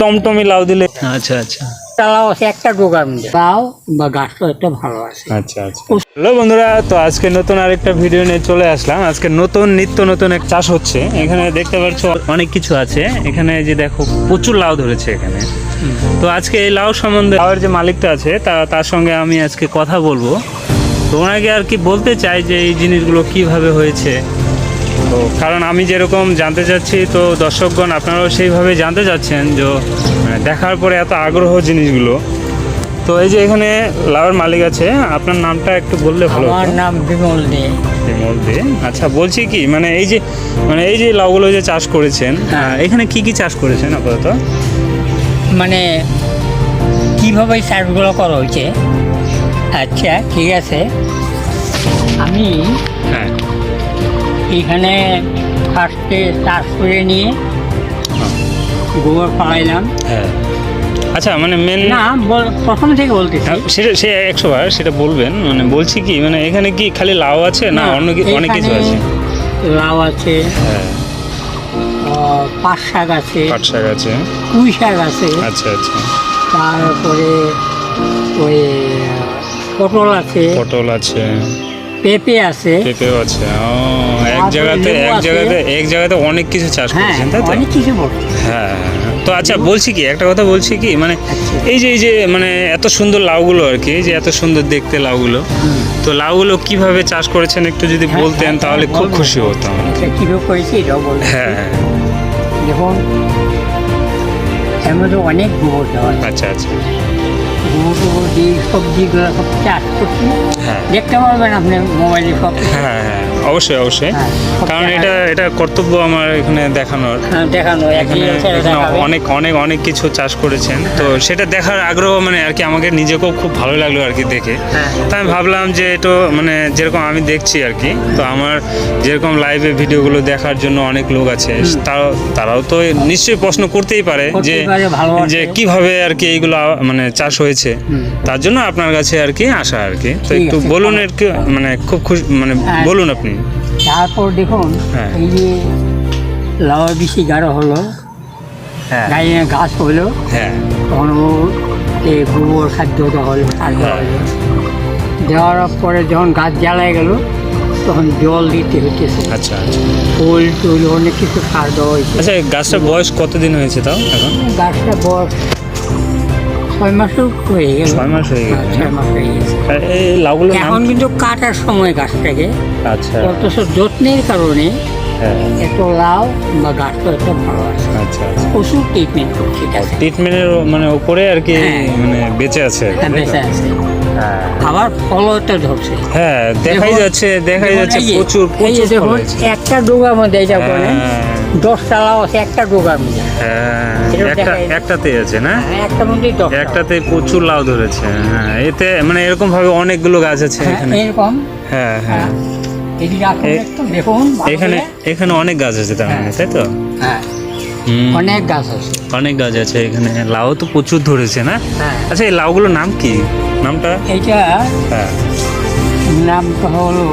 টমটমি লাউ দিলে। আচ্ছা আচ্ছা। আছে একটা ডোগার মধ্যে লাউ বা গাছটা একটা ভালো আছে। আচ্ছা আচ্ছা। হ্যালো বন্ধুরা তো আজকে নতুন আরেকটা ভিডিও নিয়ে চলে আসলাম। আজকে নতুন নিত্য নতুন এক চাষ হচ্ছে। এখানে দেখতে পাচ্ছ অনেক কিছু আছে। এখানে যে দেখো প্রচুর লাউ ধরেছে এখানে। তো আজকে এই লাউ সম্বন্ধে লাউয়ের যে মালিকটা আছে তা তার সঙ্গে আমি আজকে কথা বলব। তো ওনাকে আর কি বলতে চাই যে এই জিনিসগুলো কীভাবে হয়েছে তো কারণ আমি যেরকম জানতে চাচ্ছি তো দর্শকগণ আপনারাও সেইভাবে জানতে চাচ্ছেন যে দেখার পরে এত আগ্রহ জিনিসগুলো। তো এই যে এখানে লাউয়ের মালিক আছে আপনার নামটা একটু বললে ভালো আমার নাম বিমল দে। বিমল দে। আচ্ছা বলছি কি মানে এই যে মানে এই যে লাউগুলো যে চাষ করেছেন হ্যাঁ। এখানে কি কি চাষ করেছেন আপাতত? মানে কীভাবে চাষগুলো করা হয়েছে? আচ্ছা ঠিক আছে। আমি হ্যাঁ। এখানে ফার্স্টে চাষ করে নিয়ে গোবর ফালাইলাম হ্যাঁ। আচ্ছা মানে মেন না প্রথম থেকে বলতেছি। সেটা সে একশো বার সেটা বলবেন মানে বলছি কি মানে এখানে কি খালি লাউ আছে না অন্য অনেক কিছু আছে? লাউ আছে হ্যাঁ। পাট শাক আছে পাট শাক আছে। পুঁই শাক আছে আচ্ছা আচ্ছা। তারপরে ওই পটল আছে। পটল আছে। পেঁপে আছে। পেঁপেও আছে। ও এক জায়গাতে এক জায়গাতে এক জায়গাতে অনেক কিছু চাষ হ্যাঁ করেছেন তাই তো? অনেক কিছু হ্যাঁ তো আচ্ছা বলছি কি একটা কথা বলছি কি মানে আচ্ছা। এই যে এই যে মানে এত সুন্দর লাউগুলো আর কি যে এত সুন্দর দেখতে লাউগুলো তো লাউগুলো কীভাবে চাষ করেছেন একটু যদি হ্যাঁ, বলতেন হ্যাঁ, তাহলে খুব খুশি হতাম। এটা কীভাবে করেছি হ্যাঁ হ্যাঁ। দেখুন এর মধ্যে অনেক গোবর দেওয়া আচ্ছা আচ্ছা। দিয়ে সবজিগুলো সব চাষ করছি হ্যাঁ দেখতে পারবেন আপনি মোবাইলে সব হ্যাঁ হ্যাঁ অবশ্যই অবশ্যই। হ্যাঁ, কারণ এটা এটা কর্তব্য আমার এখানে দেখানোর। হ্যাঁ, দেখানো অনেক অনেক অনেক কিছু চাষ করেছেন। তো সেটা দেখার আগ্রহ মানে আর কি আমাকে নিজেকেও খুব ভালো লাগল আর কি দেখে। হ্যাঁ। তো আমি ভাবলাম যে এটা মানে যেরকম আমি দেখছি আর কি তো আমার যেরকম লাইভে ভিডিওগুলো দেখার জন্য অনেক লোক আছে। তারাও তারাও তো নিশ্চয়ই প্রশ্ন করতেই পারে যে। যে কীভাবে আর কি এইগুলো মানে চাষ হয়েছে। তার জন্য আপনার কাছে আর কি আসা আর কি। তো একটু বলুন আর কি মানে খুব খুশি মানে হ্যাঁ। বলুন আপনি। তারপর দেখুন হ্যাঁ। এই যে লাউয়ের বেশি গাঢ় হলো হ্যাঁ। গায়ে গাছ হলো হ্যাঁ। তখন ও এই গোবর খাদ্যটা হলো সার দেওয়া হ্যাঁ। হলো। দেওয়ার পরে যখন গাছ জ্বালায় গেল তখন জল দিতে হইতেছে। আচ্ছা আচ্ছা। ফুল টুল অনেক কিছু সার দেওয়া হয়েছে আচ্ছা এই গাছটার বয়স কতদিন হয়েছে তাও এখন? গাছটা বয়স ছয় মাসও হয়ে গেল। ছয় মাস হয়ে গেছে ছয় মাস হয়ে গেছে। এই লাউগুলোর নাম? এখন কিন্তু কাটার সময় গাছটাকে। আচ্ছা। অথচ যত্নের কারণে হ্যাঁ। এত লাউ বা গাছটা এত ভালো আছে। আচ্ছা প্রচুর ট্রিটমেন্ট করছি ট্রিটমেন্টের মানে উপরে আর কি হ্যাঁ। মানে বেঁচে আছে হ্যাঁ? বেঁচে আছে। আবার ফলটা ধরছে। হ্যাঁ দেখাই যাচ্ছে দেখাই যাচ্ছে প্রচুর প্রচুর। একটা ডোগার মধ্যে এটা হ্যাঁ, দশটা লাউ আছে একটা ডোগার মধ্যে। একটা একটাতে আছে না? হ্যাঁ, একটাতে প্রচুর লাউ ধরেছে হ্যাঁ এতে মানে এরকম ভাবে অনেকগুলো গাছ আছে হ্যাঁ, এখানে। এরকম। হ্যাঁ হ্যাঁ। হ্যাঁ। এখানে এখানে অনেক গাছ আছে তার মানে তাই তো? হ্যাঁ। অনেক গাছ আছে। অনেক গাছ আছে এখানে লাউ তো প্রচুর ধরেছে না? হ্যাঁ। আচ্ছা এই লাউগুলোর নাম কি? নামটা? এইটা হ্যাঁ। নামটা হলো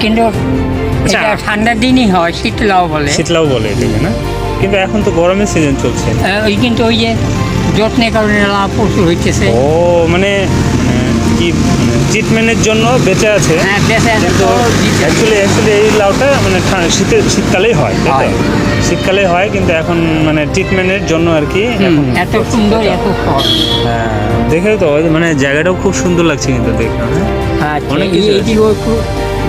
কিন্তু। এটা ঠান্ডার দিনই হয় শীত লাউ বলে। শীতলাও বলে এটাকে না? কিন্তু এখন তো গরমের সিজন চলছে। ওই কিন্তু ওই যে যত্নের কারণে লাউ প্রচুর হইতেছে। ও মানে মানে কি ট্রিটমেন্টের জন্য বেঁচে আছে। হ্যাঁ কিন্তু অ্যাকচুয়ালি অ্যাকচুয়ালি এই লাউটা মানে শীতে শীতকালেই হয়। শীতকালে হয়। কিন্তু এখন মানে ট্রিটমেন্টের জন্য আর কি এত সুন্দর এত হ্যাঁ দেখে তো ওই মানে জায়গাটাও খুব সুন্দর লাগছে কিন্তু দেখে হ্যাঁ? আচ্ছা, অনেক কিছু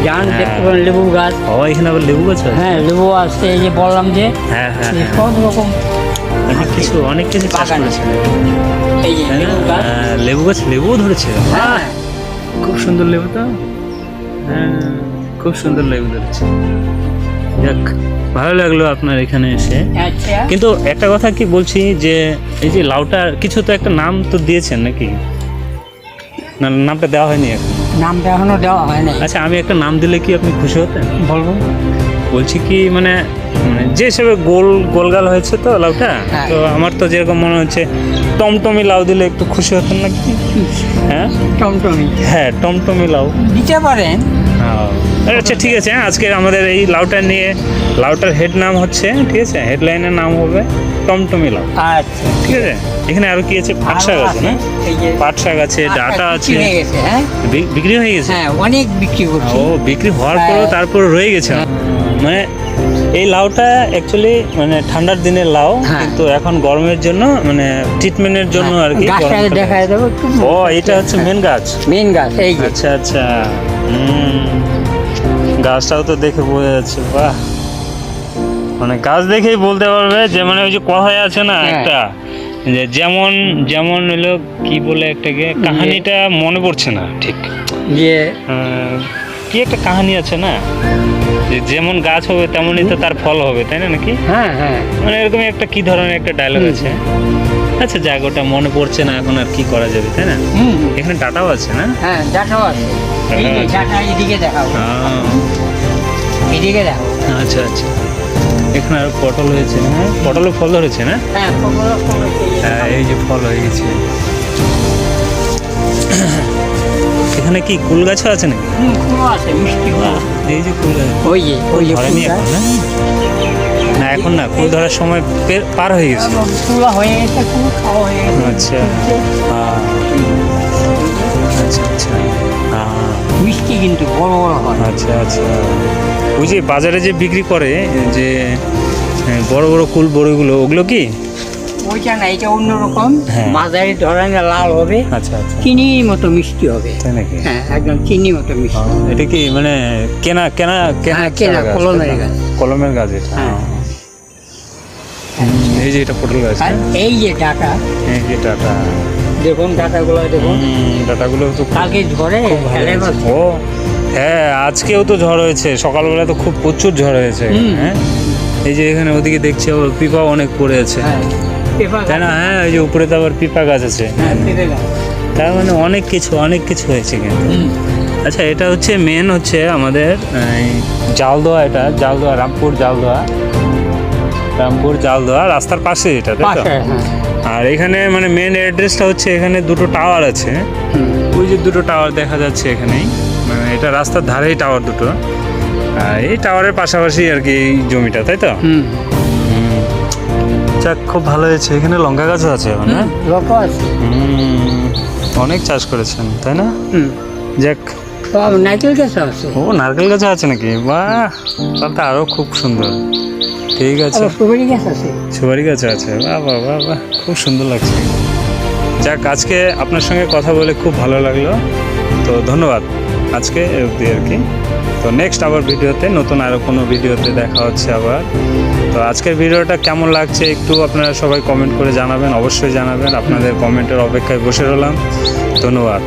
যান হ্যাঁ। দেখতে পারেন লেবু গাছ। ও এখানে আবার লেবু গাছ হ্যাঁ লেবু আছে এই যে বললাম যে হ্যাঁ হ্যাঁ হ্যাঁ। সব রকম অনেক কিছু অনেক কিছু চাষ করেছে। এই যে লেবু গাছ। হ্যাঁ, লেবু গাছ লেবুও ধরেছে। হ্যাঁ। খুব সুন্দর লেবু তো। হ্যাঁ খুব সুন্দর লেবু ধরেছে। যাক ভালো লাগল আপনার এখানে এসে। আচ্ছা। কিন্তু একটা কথা কি বলছি যে এই যে লাউটার কিছু তো একটা নাম তো দিয়েছেন নাকি? না নামটা দেওয়া হয়নি এখন। নামটা এখনও দেওয়া হয় নাই আচ্ছা আমি একটা নাম দিলে কি আপনি খুশি হতেন? বলব। বলছি কি মানে মানে যে হিসেবে গোল গোলগাল হয়েছে তো লাউটা হ্যাঁ। তো আমার তো যেরকম মনে হচ্ছে টমটমি লাউ দিলে একটু খুশি হতেন নাকি? হ্যাঁ? টমটমি। হ্যাঁ টমটমি লাউ। দিতে পারেন। আচ্ছা ঠিক আছে হ্যাঁ, আজকে আমাদের এই লাউটা নিয়ে লাউটার হেড নাম হচ্ছে ঠিক আছে হেডলাইনের নাম হবে টমটমি লাউ। আচ্ছা। ঠিক আছে? এখানে আরও কি আছে? পাট শাক আছে না? পাট শাক আছে ডাটা আছে। বিক্রি হয়ে গেছে হ্যাঁ? হয়ে অনেক বিক্রি করছি। ও বিক্রি হওয়ার পরেও হ্যাঁ। তারপর রয়ে গেছে। মানে এই লাউটা অ্যাকচুয়ালি মানে ঠান্ডার দিনের লাউ। কিন্তু এখন গরমের জন্য মানে ট্রিটমেন্টের জন্য আর কি গাছটাকে দেখা দেবো ও এটা হচ্ছে মেন গাছ? মেন গাছ এই আচ্ছা আচ্ছা। গাছটাও তো দেখে বোঝা যাচ্ছে বাহ। মানে গাছ দেখেই বলতে পারবে যে মানে ওই যে কথায় আছে না হ্যাঁ। একটা যে যেমন যেমন হলো কি বলে একটাকে কাহিনীটা মনে পড়ছে না ঠিক। যে কি একটা কাহিনী আছে না? যে যেমন গাছ হবে তেমনই তো তার ফল হবে তাই না নাকি? হ্যাঁ হ্যাঁ। মানে এরকমই একটা কি ধরনের একটা ডায়লগ আছে? আচ্ছা যাক ওটা মনে পড়ছে না এখন আর কি করা যাবে তাই না? এখানে ডাটাও আছে না? হ্যাঁ ডাটাও আছে। ডাটা এদিকে আহ, এদিকে দেখো আচ্ছা আচ্ছা। এখানে আর পটল হয়েছে হ্যাঁ? পটলের ফল ধরেছে না? হ্যাঁ এই যে হ্যাঁ। এই যে ফল হয়ে গেছে। এখানে কি কুল গাছও আছে নাকি? আছে মিষ্টি এই যে কুল গাছ। ওই যে ওই যে ধরেনি এখন না? না এখন না কুল ধরার সময় পার হয়ে গেছে। এবং হয়ে গেছে কুলো খাওয়া হয়ে গেছে। আচ্ছা। আচ্ছা হয়। আচ্ছা আচ্ছা। ওই যে বাজারে যে বিক্রি করে যে হ্যাঁ, বড় বড় কুল বড়গুলো ওগুলো কি? ওইটা না এটা অন্যরকম হ্যাঁ। বাজারে ধরনের লাল হবে আচ্ছা আচ্ছা। চিনির মতো মিষ্টি হবে। তাই নাকি? হ্যাঁ একদম চিনির মতো মিষ্টি। এটা কি মানে কেনা কেনা হ্যাঁ, কেনা, কলমের গাছ। কলমের গাছ এটা। হ্যাঁ। এই যে এটা পটল গাছ এই যে ডাটা এই যে ডাটা। দেখুন ডাটাগুলো দেখুন। ডাটাগুলো তো কালকে ভালো ও হ্যাঁ আজকেও তো ঝড় হয়েছে। সকালবেলা তো খুব প্রচুর ঝড় হয়েছে। হ্যাঁ? এই যে এখানে ওদিকে দেখছি আবার পিপা অনেক পড়ে আছে। হ্যাঁ তাই না? হ্যাঁ ওই যে উপরে তো আবার পিপা গাছ আছে। হ্যাঁ। তার মানে অনেক কিছু অনেক কিছু হয়েছে কিন্তু। আচ্ছা এটা হচ্ছে মেন হচ্ছে আমাদের জালদোয়া এটা জালদোয়া রামপুর জালদোয়া। রামপুর জালদোয়া রাস্তার পাশে এটা তাই তো? হ্যাঁ। আর এখানে মানে মেন অ্যাড্রেসটা হচ্ছে এখানে দুটো টাওয়ার আছে। ওই যে দুটো টাওয়ার দেখা যাচ্ছে এখানেই। এটা রাস্তার ধারেই টাওয়ার দুটো। এই টাওয়ারের পাশাপাশি আর কি এই জমিটা তাই তো? যাক খুব ভালো হয়েছে। এখানে লঙ্কা গাছও আছে না লক আছে। অনেক চাষ করেছেন তাই না? যাক। নারকেল গাছ আছে। ও নারকেল গাছ আছে নাকি? বাহ! তাহলে তো আরও খুব সুন্দর। ঠিক আছে। সুপারি গাছ আছে। সুপারি গাছ আছে। বাহ বাহ বাহ বাহ খুব সুন্দর লাগছে। যাক আজকে আপনার সঙ্গে কথা বলে খুব ভালো লাগল। তো ধন্যবাদ। আজকে অবধি আর কি। তো নেক্সট আবার ভিডিওতে, নতুন আরও কোনো ভিডিওতে দেখা হচ্ছে আবার। তো আজকের ভিডিওটা কেমন লাগছে একটু আপনারা সবাই কমেন্ট করে জানাবেন, অবশ্যই জানাবেন। আপনাদের কমেন্টের অপেক্ষায় বসে রলাম ধন্যবাদ।